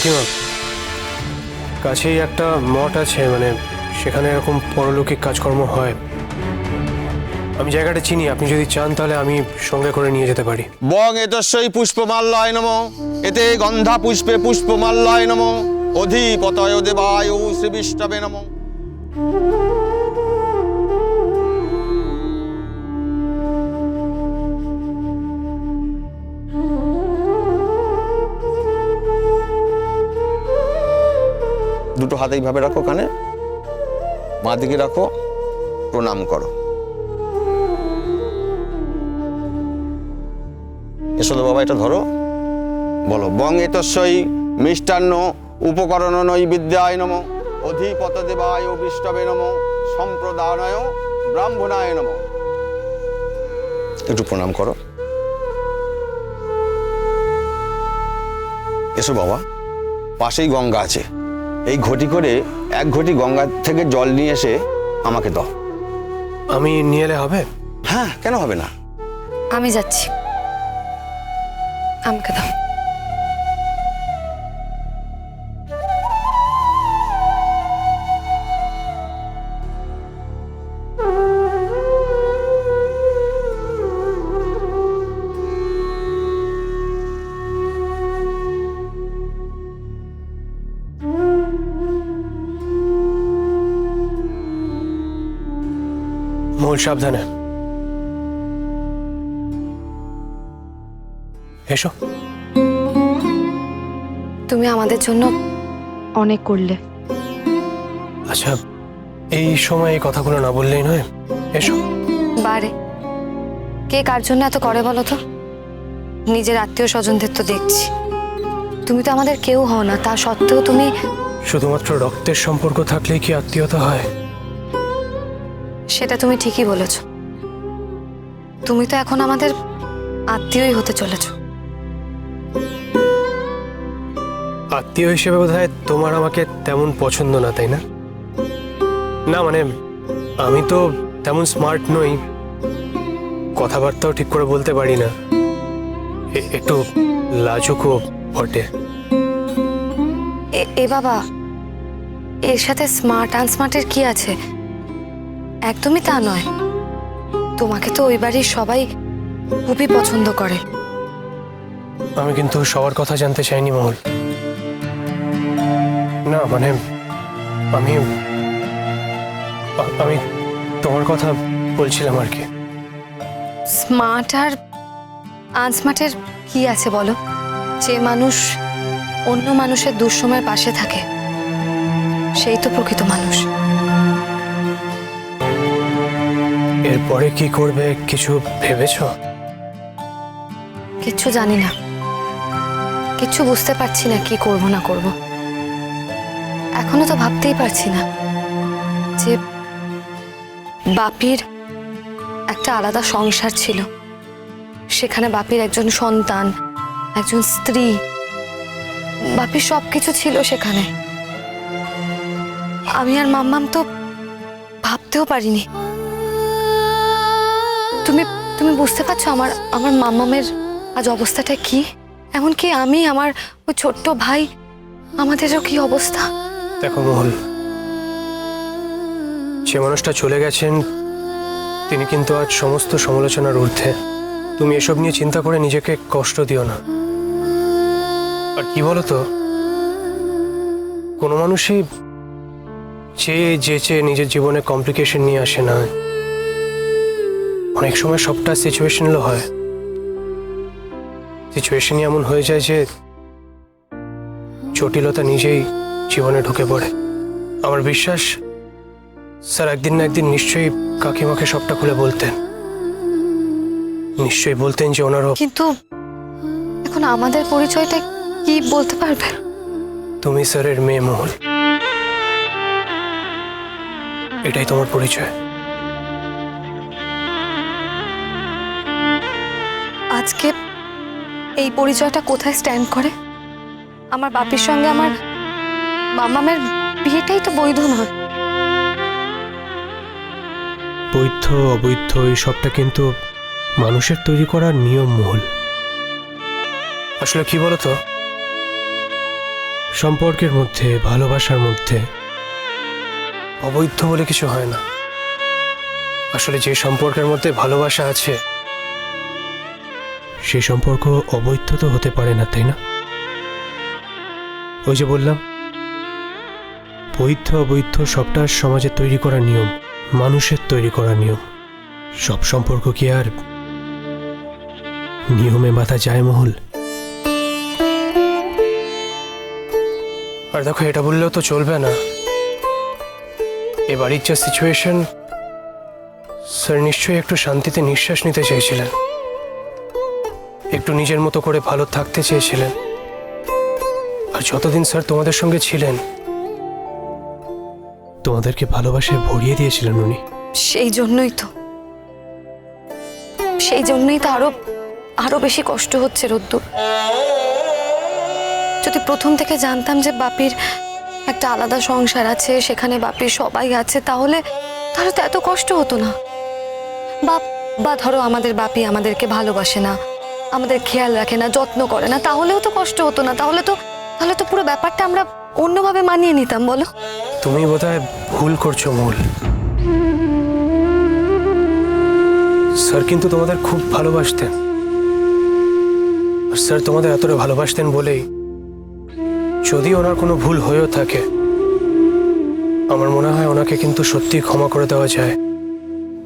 কাকিমা, কাছেই একটা মঠ আছে মানে সেখানে এরকম পরলৌকিক কাজকর্ম হয়। আমি জায়গাটা চিনি, আপনি যদি চান তাহলে আমি সঙ্গে করে নিয়ে যেতে পারি। বং এতস্যই পুষ্পমাল্যায় নম। এতে গন্ধা পুষ্পে পুষ্পমাল্যায় নম। অধিপতয় দেবায় শ্রীবিষ্টবে নম। দুটো হাত এইভাবে রাখো কানে। বাঁ দিকে রাখো, প্রণাম করো। এসো তো বাবা, এটা ধরো। বলো, বং এতস্যই মিষ্টান্ন উপকরণ নৈ বিদ্যায় নম, অধিপত দেবায় বিষ্টবে নম সম্প্রদায় ব্রাহ্মণায় নম। একটু প্রণাম করো। এসো বাবা, পাশেই গঙ্গা আছে। এই ঘটি করে এক ঘটি গঙ্গা থেকে জল নিয়ে এসে আমাকে দাও। আমি নিয়ে এলে হবে? হ্যাঁ কেন হবে না? আমি যাচ্ছি। আমাকে দাও। মূল সাবধানে। এসো। তুমি আমাদের জন্য অনেক করলে। আচ্ছা এই সময় এই কথাগুলো না বললেই নয়? এসো। বারে। কে কার জন্য এত করে বলো তো? নিজের আত্মীয় স্বজনদের তো দেখছি। তুমি তো আমাদের কেউ হও না তা সত্ত্বেও তুমি শুধুমাত্র রক্তের সম্পর্ক থাকলেই কি আত্মীয়তা হয়? সেটা তুমি ঠিকই বলেছ। তুমি তো এখন আমাদের আত্মীয়ই হতে চলেছ। আত্মীয় হিসেবে বোধ তোমার আমাকে তেমন পছন্দ না তাই না? না মানে আমি তো তেমন স্মার্ট নই। কথাবার্তাও ঠিক করে বলতে পারি না। একটু লাজুকও বটে। এ বাবা এর সাথে স্মার্ট আনস্মার্টের কি আছে? একদমই তা নয়। তোমাকে তো ওই বাড়ির সবাই খুবই পছন্দ করে। আমি কিন্তু সবার কথা জানতে চাইনি মহল। না মানে আমি আমি তোমার কথা বলছিলাম আর কি। স্মার্ট আর আনস্মার্টের কি আছে বলো? যে মানুষ অন্য মানুষের দুঃসময়ের পাশে থাকে সেই তো প্রকৃত মানুষ। এরপরে কি করবে কিছু ভেবেছো? কিচ্ছু জানি না। কিচ্ছু বুঝতে পারছি না কি করব না করব। এখনও তো ভাবতেই পারছি না যে বাপির একটা আলাদা সংসার ছিল। সেখানে বাপির একজন সন্তান, একজন স্ত্রী, বাপির সব কিছু ছিল সেখানে। আমি আর মাম্মাম তো ভাবতেও পারিনি। তুমি তুমি বুঝতে পারছ আমার আমার মাম্মামের আজ অবস্থাটা কি? এমনকি আমি, আমার ওই ছোট্ট ভাই, আমাদেরও কি অবস্থা? দেখো মহল যে মানুষটা চলে গেছেন, তিনি কিন্তু আজ সমস্ত সমালোচনার ঊর্ধ্বে। তুমি এসব নিয়ে চিন্তা করে নিজেকে কষ্ট দিও না। আর কি বলো তো কোনো মানুষই চেয়ে যে চেয়ে নিজের জীবনে কমপ্লিকেশন নিয়ে আসে না। অনেক সময় সবটা সিচুয়েশনালও হয়। সিচুয়েশনই এমন হয়ে যায় যে জটিলতা নিজেই জীবনে ঢুকে পড়ে। আমার বিশ্বাস স্যার একদিন না একদিন নিশ্চয়ই কাকিমাকে সবটা খুলে বলতেন। নিশ্চয়ই বলতেন যে ওনারও কিন্তু এখন আমাদের পরিচয়টা কি বলতে পারবে? তুমি স্যারের মেয়ে মহল এটাই তোমার পরিচয়। আজকে এই পরিচয়টা কোথায় স্ট্যান্ড করে? আমার বাপির সঙ্গে আমার মামামের বিয়েটাই তো বৈধ নয়। বৈধ অবৈধ এই সবটা কিন্তু মানুষের তৈরি করা নিয়ম মহল আসলে কি বলতো সম্পর্কের মধ্যে ভালোবাসার মধ্যে। অবৈধ বলে কিছু হয় না। আসলে যে সম্পর্কের মধ্যে ভালোবাসা আছে সেই সম্পর্ক অবৈধ তো হতে পারে না, তাই না? ওই যে বললাম, বৈধ অবৈধ সবটা সমাজে তৈরি করা নিয়ম, মানুষের তৈরি করা নিয়ম। সব সম্পর্ক কি আর নিয়মে বাধা যায় মহল? আর দেখো, এটা বললেও তো চলবে না। এ বাড়ির যা সিচুয়েশন স্যার নিশ্চয়ই একটু শান্তিতে নিঃশ্বাস নিতে চাইছিলেন একটু নিজের মতো করে ভালো থাকতে চেয়েছিলেন। আর যতদিন স্যার তোমাদের সঙ্গে ছিলেন, তোমাদেরকে ভালোবাসায় ভরিয়ে দিয়েছিলেন উনি। সেই জন্যই তো। সেই জন্যই তো আরও আরও বেশি কষ্ট হচ্ছে, রোদ্দুর। যদি প্রথম থেকে জানতাম যে বাপির একটা আলাদা সংসার আছে, সেখানে বাপির সবাই আছে, তাহলে তাহলে তো এত কষ্ট হতো না। বা বা ধরো আমাদের বাপি আমাদেরকে ভালোবাসে না। আমাদের খেয়াল রাখে না যত্ন করে না। তাহলেও তো কষ্ট হতো না। তাহলে তো তাহলে তো পুরো ব্যাপারটা আমরা অন্যভাবে মানিয়ে নিতাম বলো। তুমি বোধহয় ভুল করছ মূল। স্যার কিন্তু তোমাদের খুব ভালোবাসতেন। আর স্যার তোমাদের এতটা ভালোবাসতেন বলেই যদি ওনার কোনো ভুল হয়েও থাকে আমার মনে হয় ওনাকে কিন্তু সত্যি ক্ষমা করে দেওয়া যায়।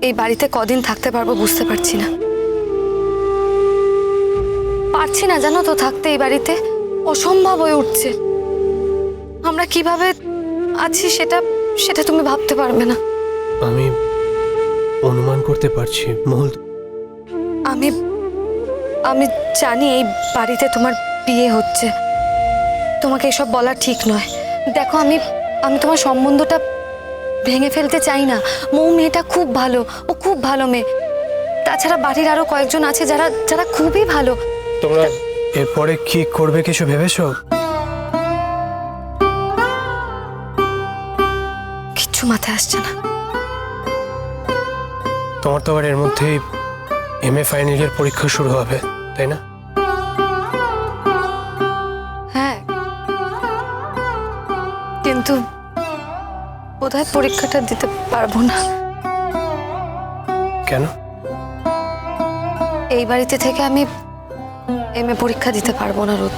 এই বাড়িতে কদিন থাকতে পারব বুঝতে পারছি না। পারছি না জানো তো থাকতে এই বাড়িতে। অসম্ভব হয়ে উঠছে। আমরা কীভাবে আছি সেটা সেটা তুমি ভাবতে পারবে না। আমি অনুমান করতে পারছি মহুল। আমি আমি জানি এই বাড়িতে তোমার বিয়ে হচ্ছে। তোমাকে এসব বলা ঠিক নয়। দেখো আমি আমি তোমার সম্বন্ধটা ভেঙে ফেলতে চাই না। মৌ মেয়েটা খুব ভালো ও খুব ভালো মেয়ে। তাছাড়া বাড়ির আরও কয়েকজন আছে যারা যারা খুবই ভালো। তোমরা এরপরে কি করবে কিছু ভেবেছো? কিচ্ছু মাথায় আসছে না। তোমার তো আবার এর মধ্যেই এম এ ফাইনাল ইয়ার পরীক্ষা শুরু হবে তাই না? হ্যাঁ। কিন্তু বোধহয় পরীক্ষাটা দিতে পারব না। কেন? এই বাড়িতে থেকে আমি এম এ পরীক্ষা দিতে পারব না, রোদ।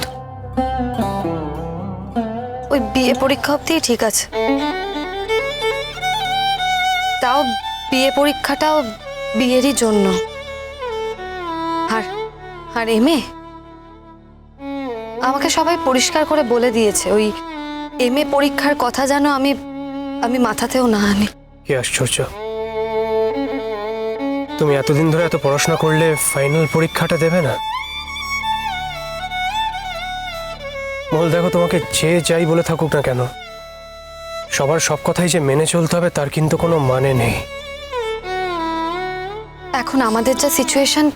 ওই বিয়ে পরীক্ষা অব্দিই ঠিক আছে। তাও বিয়ে পরীক্ষাটাও বিয়েরই জন্য। আর আর এম এ আমাকে সবাই পরিষ্কার করে বলে দিয়েছে, ওই এম এ পরীক্ষার কথা যেন আমি আমি মাথাতেও না আনি। কি আশ্চর্য। তুমি এতদিন ধরে এত পড়াশোনা করলে ফাইনাল পরীক্ষাটা দেবে না? মহল দেখো তোমাকে যে যাই বলে থাকুক না কেন। সবার সব কথাই যে মেনে চলতে হবে তার কিন্তু কোনো মানে নেই। এখন আমাদের যা সিচুয়েশন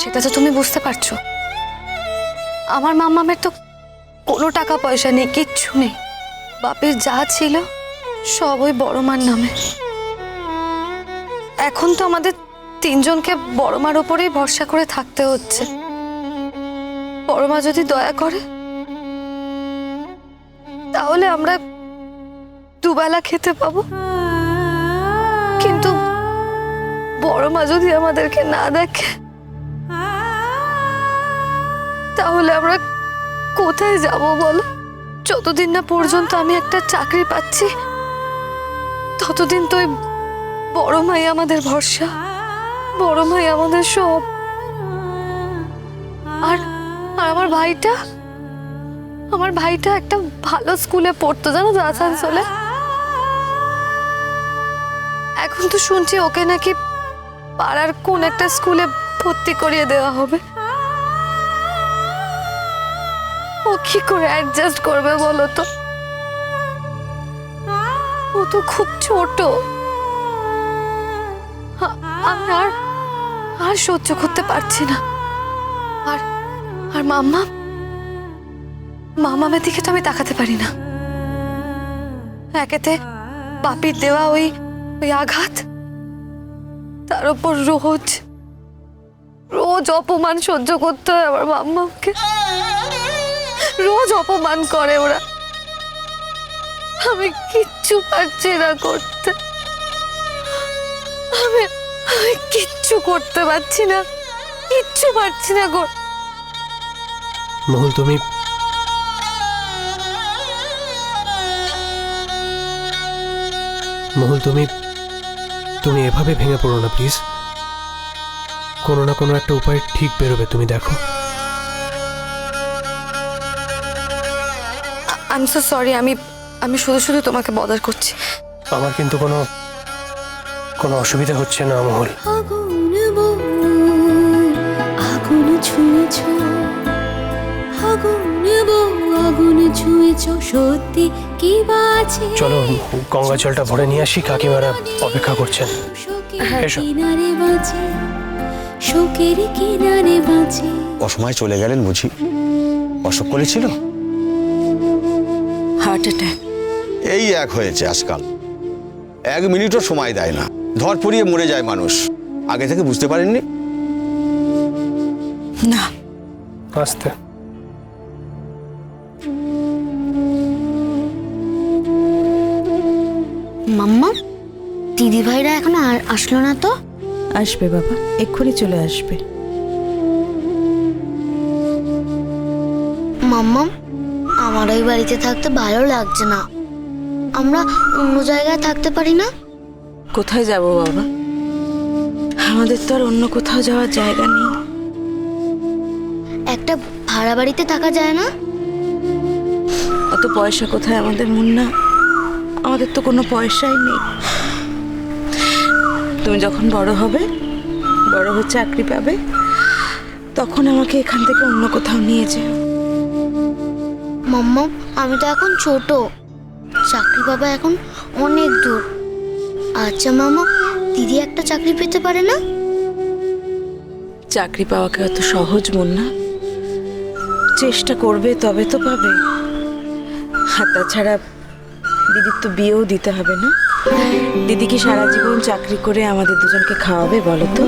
সেটা তো তুমি বুঝতে পারছ। আমার মামামের তো কোনো টাকা পয়সা নেই, কিচ্ছু নেই। বাপের যা ছিল, সব ওই বড় মার নামে। এখন তো আমাদের তিনজনকে বড় মার ওপরেই ভরসা করে থাকতে হচ্ছে। বড় মা যদি দয়া করে তাহলে আমরা দুবেলা খেতে পাবো। কিন্তু বড় মা যদি আমাদেরকে না দেখে, তাহলে আমরা কোথায় যাব বলো? যতদিন না পর্যন্ত আমি একটা চাকরি পাচ্ছি, ততদিন তো বড় মাই আমাদের ভরসা। বড় মাই আমাদের সব। আর আর আমার ভাইটা? আমার ভাইটা একটা ভালো স্কুলে পড়তো জানো তো আসানসোলে এখন তো শুনছি ওকে নাকি পাড়ার কোন একটা স্কুলে ভর্তি করিয়ে দেওয়া হবে ও কি করে অ্যাডজাস্ট করবে বলো তো ও তো খুব ছোট আর আর সহ্য করতে পারছি না আর আর মাম্মা মামামের দিকে তো আমি তাকাতে পারি না। একেতে বাপির দেওয়া ওই ওই আঘাত, তার উপর রোজ রোজ অপমান সহ্য করতে হয় আমার মাম্মাকে রোজ অপমান করে ওরা। আমি কিচ্ছু পারছি না করতে। আমি আমি কিচ্ছু করতে পারছি না। কিচ্ছু পারছি না মহুল, তুমি মহুল তুমি তুমি এভাবে ভেঙে পড়ো না প্লিজ। কোনো না কোনো একটা উপায় ঠিক বেরোবে তুমি দেখো। আই এম সো সরি আমি আমি শুধু শুধু তোমাকে বদার করছি। আমার কিন্তু কোনো কোনো অসুবিধা হচ্ছে না মহুল। আগুন আগুন ছুঁয়েছ আগুন বউ সত্যি কি বাছে চলো গঙ্গা জলটা ভরে নিয়ে আসি কাকিমারা অপেক্ষা করছেন। শোকের এসো। কিনারে বাঁচে শোকের কিনারে বাঁচে। অসময় চলে গেলেন বুঝি? অসুখ করেছিল হার্ট অ্যাটাক এই এক হয়েছে আজকাল। এক মিনিটও সময় দেয় না। ধর পড়িয়ে মরে যায় মানুষ। আগে থেকে বুঝতে পারেননি? না। আসতে। দিদি ভাইরা এখনও আর আসলো না তো? আসবে বাবা এক্ষুনি চলে আসবে। মাম্মা আমার ওই বাড়িতে থাকতে ভালো লাগছে না। আমরা অন্য জায়গায় থাকতে পারি না? কোথায় যাব বাবা? আমাদের তো আর অন্য কোথাও যাওয়ার জায়গা নেই। একটা ভাড়া বাড়িতে থাকা যায় না? অত পয়সা কোথায়? আমাদের মুন্না আমাদের তো কোনো পয়সাই নেই। তুমি যখন বড় হবে বড় হয়ে চাকরি পাবে তখন আমাকে এখান থেকে অন্য কোথাও নিয়ে যেও। মাম্মা আমি তো এখন ছোট। চাকরি পাবা এখন অনেক দূর। আচ্ছা মামা দিদি একটা চাকরি পেতে পারে না? চাকরি পাওয়াকে অত সহজ মন না। চেষ্টা করবে তবে তো পাবে। আর তাছাড়া দিদির তো বিয়েও দিতে হবে না। দিদি কি সারা জীবন চাকরি করে আমাদের দুজনকে খাওয়াবে বলো তো?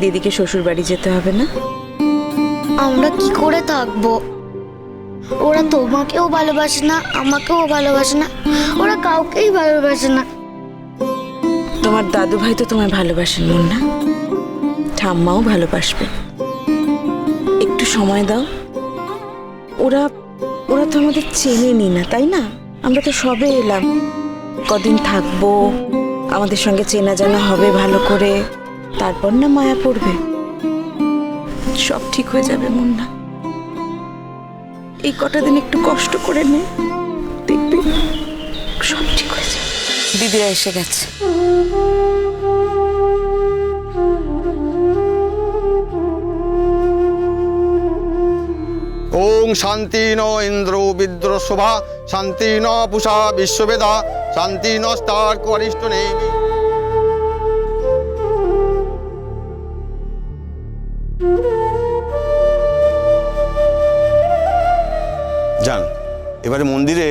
দিদিকে শ্বশুর বাড়ি যেতে হবে না? আমরা কি করে থাকব? ওরা তোমাকেও ভালোবাসে না আমাকেও ভালোবাসে না ওরা কাউকেই ভালোবাসে না। তোমার দাদু ভাই তো তোমায় ভালোবাসেন মন না ঠাম্মাও ভালোবাসবে। একটু সময় দাও। ওরা ওরা তো আমাদের চেনেনি না তাই না? আমরা তো সবে এলাম। কদিন থাকব আমাদের সঙ্গে চেনা জানা হবে ভালো করে তারপর না মায়া পড়বে। সব ঠিক হয়ে যাবে মন না এই কটা দিন একটু কষ্ট করে নে দেখবি সব ঠিক হয়ে যাবে। দিদিরা এসে গেছে। ওং শান্তি ন ইন্দ্র বিদ্র শোভা শান্তি ন পুষা বিশ্ববেদা শান্তি নস্তার স্তার করিষ্ঠ নেই যান এবারে মন্দিরে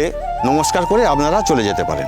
নমস্কার করে আপনারা চলে যেতে পারেন।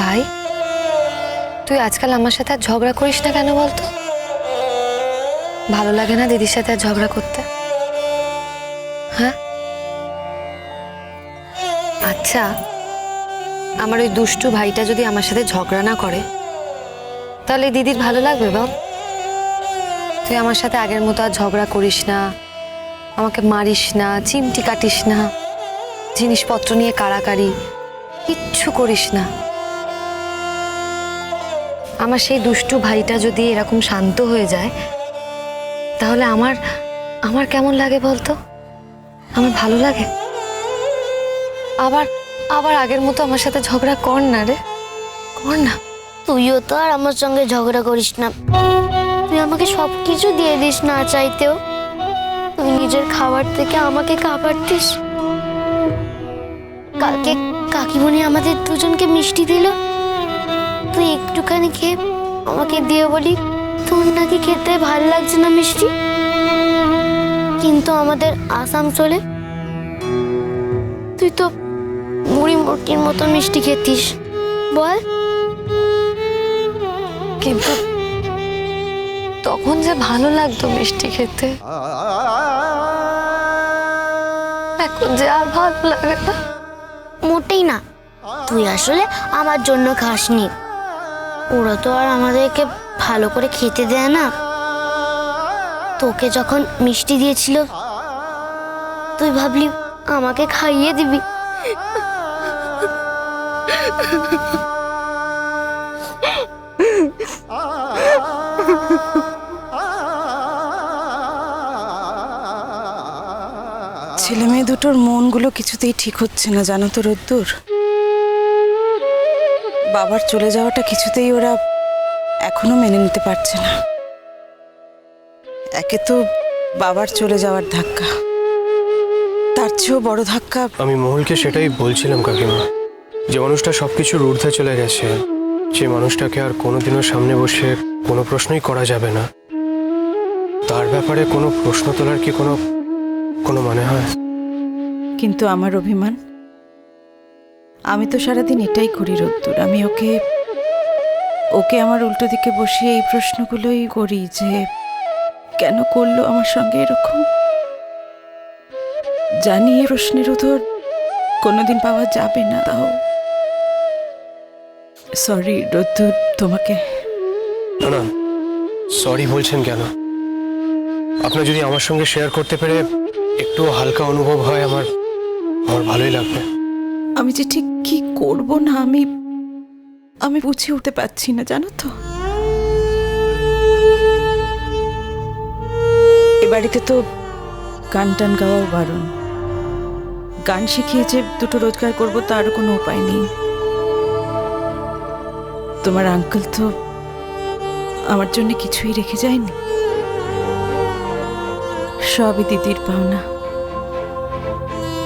ভাই, তুই আজকাল আমার সাথে আর ঝগড়া করিস না কেন বলতো? ভালো লাগে না দিদির সাথে আর ঝগড়া করতে। হ্যাঁ? আচ্ছা আমার ওই দুষ্টু ভাইটা যদি আমার সাথে ঝগড়া না করে, তাহলে দিদির ভালো লাগবে বল? তুই আমার সাথে আগের মতো আর ঝগড়া করিস না, আমাকে মারিস না, চিমটি কাটিস না, জিনিসপত্র নিয়ে কাড়াকাড়ি, কিচ্ছু করিস না। আমার সেই দুষ্টু ভাইটা যদি এরকম শান্ত হয়ে যায়, তাহলে আমার আমার কেমন লাগে বলতো? আমার ভালো লাগে? আবার আবার আগের মতো আমার সাথে ঝগড়া কর না রে। কর না। তুইও তো আর আমার সঙ্গে ঝগড়া করিস না। তুই আমাকে সব কিছু দিয়ে দিস না চাইতেও। তুই নিজের খাবার থেকে আমাকে খাবার দিস কালকে কাকিমণি আমাদের দুজনকে মিষ্টি দিল? তুই একটুখানি খেয়ে আমাকে দিয়ে বলি তোর নাকি খেতে ভালো লাগছে না মিষ্টি? কিন্তু আমাদের আসানসোলে তুই তো মুড়ি মুরগির মতো মিষ্টি খেতিস। বল। কিন্তু তখন যে ভালো লাগতো মিষ্টি খেতে। এখন যে আর ভালো লাগে না। মোটেই না। তুই আসলে আমার জন্য খাসনি। ওরা তো আর আমাদেরকে ভালো করে খেতে দেয় না। তোকে যখন মিষ্টি দিয়েছিল, তুই ভাবলি আমাকে খাইয়ে দিবি। ছেলে মেয়ে দুটোর মনগুলো কিছুতেই ঠিক হচ্ছে না, জানো তো রোদ্দুর? বাবার চলে যাওয়াটা কিছুতেই ওরা এখনও মেনে নিতে পারছে না। একে তো বাবার চলে যাওয়ার ধাক্কা। তার চেয়েও বড় ধাক্কা আমি মহুলকে সেটাই বলছিলাম কাকিমা। যে মানুষটা সব কিছুর ঊর্ধ্বে চলে গেছে যে মানুষটাকে আর কোনোদিনও সামনে বসে কোনো প্রশ্নই করা যাবে না। তার ব্যাপারে কোনো প্রশ্ন তোলার কি কোনো কোনো মনে হয়? কিন্তু আমার অভিমান আমি তো সারাদিন এটাই করি রোদ্দুর। আমি ওকে ওকে আমার উল্টো দিকে বসিয়ে এই প্রশ্নগুলোই করি যে কেন করল আমার সঙ্গে এরকম? জানি এ প্রশ্নের উত্তর কোনোদিন পাওয়া যাবে না তাও। সরি রোদ্দুর তোমাকে। না না সরি বলছেন কেন? আপনার যদি আমার সঙ্গে শেয়ার করতে পেরে একটু হালকা অনুভব হয় আমার আমার ভালোই লাগবে। আমি যে ঠিক কি করব না আমি? আমি বুঝে উঠতে পারছি না, জানো তো। এ বাড়িতে তো গান টান গাওয়াও বারণ। গান শিখিয়ে যে দুটো রোজগার করব তার কোনো উপায় নেই। তোমার আঙ্কেল তো আমার জন্য কিছুই রেখে যায়নি। সবই দিদির পাওনা।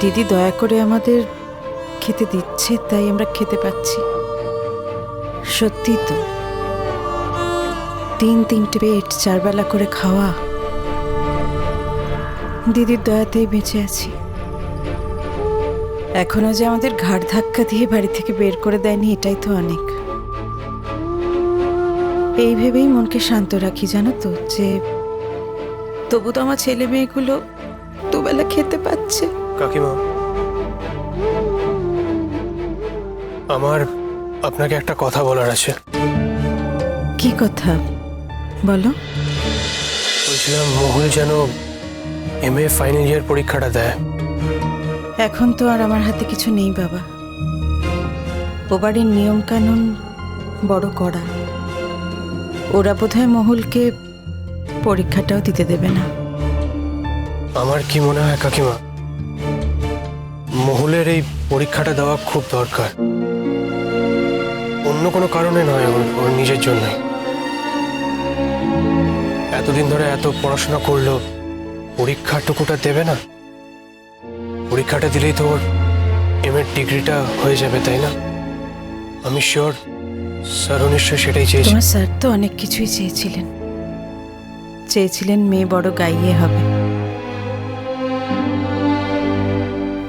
দিদি দয়া করে আমাদের খেতে দিচ্ছে, তাই আমরা খেতে পাচ্ছি। সত্যি তো, তিন তিনটে পেট, চারবেলা করে খাওয়া। দিদির দয়াতেই বেঁচে আছি। এখনও যে আমাদের ঘাড় ধাক্কা দিয়ে বাড়ি থেকে বের করে দেয়নি, এটাই তো অনেক। এই ভেবেই মনকে শান্ত রাখি, জানো তো, যে তবু তো আমার ছেলে মেয়েগুলো দুবেলা খেতে পাচ্ছে। কাকিমা আমার আপনাকে একটা কথা বলার আছে। কি কথা? বলো। বলছিলাম মহুল যেন এম এ ফাইনাল ইয়ার পরীক্ষাটা দেয়। এখন তো আর আমার হাতে কিছু নেই বাবা। ও বাড়ির নিয়ম কানুন বড় কড়া। ওরা বোধহয় মহুলকে পরীক্ষাটাও দিতে দেবে না। আমার কি মনে হয় কাকিমা? মহুলের এই পরীক্ষাটা দেওয়া খুব দরকার। অন্য কোনো কারণে নয়, ওর ওর নিজের জন্যই এতদিন ধরে এত পড়াশোনা করল, পরীক্ষাটুকুটা দেবে না? পরীক্ষাটা দিলেই তো ওর এম এর ডিগ্রিটা হয়ে যাবে, তাই না? আমি শিওর স্যারও নিশ্চয় সেটাই চেয়েছি। তোমার স্যার তো অনেক কিছুই চেয়েছিলেন। চেয়েছিলেন মেয়ে বড় গাইয়ে হবে।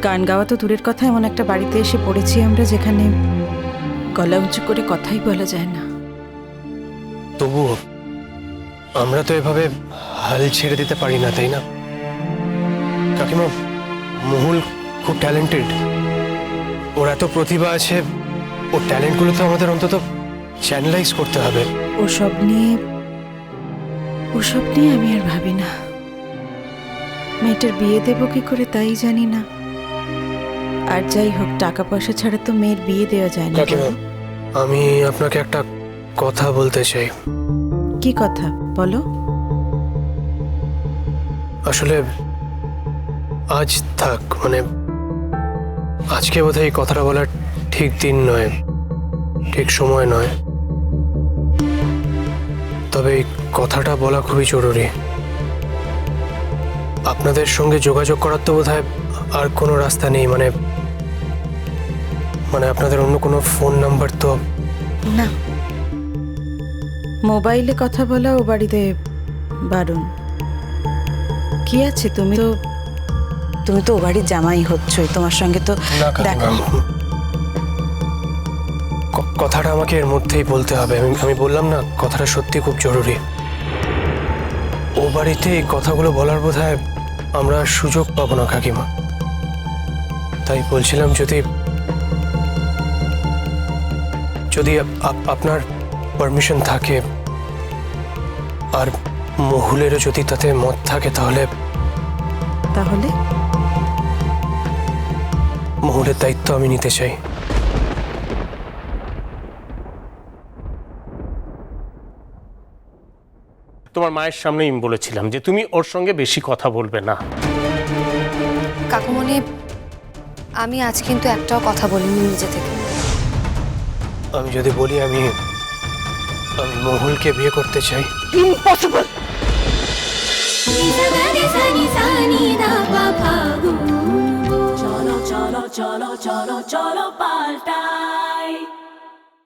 গান গাওয়া তো দূরের কথা, এমন একটা বাড়িতে এসে পড়েছি আমরা যেখানে গলা উঁচু করে কথাই বলা যায় না। তবুও আমরা তো এভাবে হাল ছেড়ে দিতে পারি না তাই না? কাকিমা মহুল খুব ট্যালেন্টেড ওর এত প্রতিভা আছে ওর ট্যালেন্টগুলো তো আমাদের অন্তত চ্যানেলাইজ করতে হবে। ওসব নিয়ে ওসব নিয়ে আমি আর ভাবি না। মেয়েটার বিয়ে দেব কি করে তাই জানি না। আর যাই হোক টাকা পয়সা ছাড়া তো মেয়ের বিয়ে দেওয়া যায় না? আমি আপনাকে একটা কথা বলতে চাই। কি কথা? বলো। আসলে আজ থাক মানে আজকে বোধহয় এই কথাটা বলার ঠিক দিন নয় ঠিক সময় নয়। তবে এই কথাটা বলা খুবই জরুরি। আপনাদের সঙ্গে যোগাযোগ করার তো বোধহয় আর কোনো রাস্তা নেই মানে মানে আপনাদের অন্য কোনো ফোন নাম্বার তো? না। মোবাইলে কথা বলা ও বাড়িতে বারণ। কি আছে তুমি? তো তুমি তো ও বাড়ির জামাই হচ্ছই তোমার সঙ্গে তো দেখা কথাটা আমাকে এর মধ্যেই বলতে হবে। আমি আমি বললাম না কথাটা সত্যি খুব জরুরি। ও বাড়িতে এই কথাগুলো বলার বোধ আমরা সুযোগ পাবো না কাকিমা। তাই বলছিলাম যদি যদি আপ- আপ- আপনার পারমিশন থাকে আর মহুলেরও যদি তাতে মত থাকে তাহলে তাহলে? মহুলের দায়িত্ব আমি নিতে চাই। তোমার মায়ের সামনেই আমি বলেছিলাম যে তুমি ওর সঙ্গে বেশি কথা বলবে না। কাকুমণি আমি আজ কিন্তু একটাও কথা বলিনি নিজে থেকে। আমি যদি বলি আমি আমি মহুলকে বিয়ে করতে চাই। চলো চলো চলো চলো চলো পাল্টাই।